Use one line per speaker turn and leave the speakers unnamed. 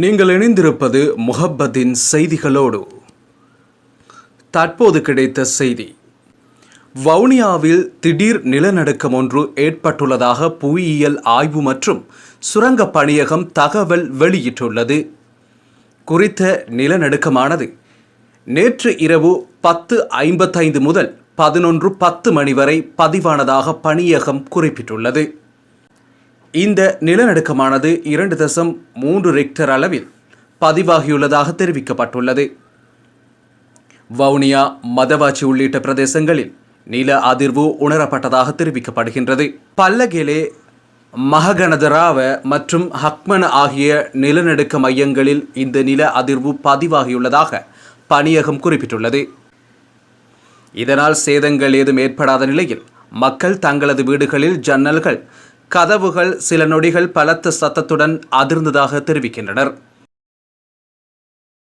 நீங்கள் இணைந்திருப்பது முஹப்பத்தின் செய்திகளோடு. தற்போது கிடைத்த செய்தி. வவுனியாவில் திடீர் நிலநடுக்கம் ஒன்று ஏற்பட்டுள்ளதாக புவியியல் ஆய்வு மற்றும் சுரங்க பணியகம் தகவல் வெளியிட்டுள்ளது. குறித்த நிலநடுக்கமானது நேற்று இரவு பத்து ஐம்பத்தைந்து முதல் பதினொன்று பத்து மணி வரை பதிவானதாக பணியகம் குறிப்பிட்டுள்ளது. இந்த நிலநடுக்கமானது இரண்டு தசம் மூன்று ரெக்டர் அளவில் பதிவாகியுள்ளதாக தெரிவிக்கப்பட்டுள்ளது. வவுனியா மதவாச்சி உள்ளிட்ட பிரதேசங்களில் நில அதிர்வு உணரப்பட்டதாக தெரிவிக்கப்படுகின்றது. பல்லகிலே மககணதராவ மற்றும் ஹக்மன ஆகிய நிலநடுக்க மையங்களில் இந்த நில அதிர்வு பதிவாகியுள்ளதாக பணியகம் குறிப்பிட்டுள்ளது. இதனால் சேதங்கள் ஏதும் ஏற்படாத நிலையில் மக்கள் தங்களது வீடுகளில் ஜன்னல்கள் கதவுகள் சில நொடிகள் பலத்த சத்தத்துடன் அதிர்ந்ததாக தெரிவிக்கின்றனர்.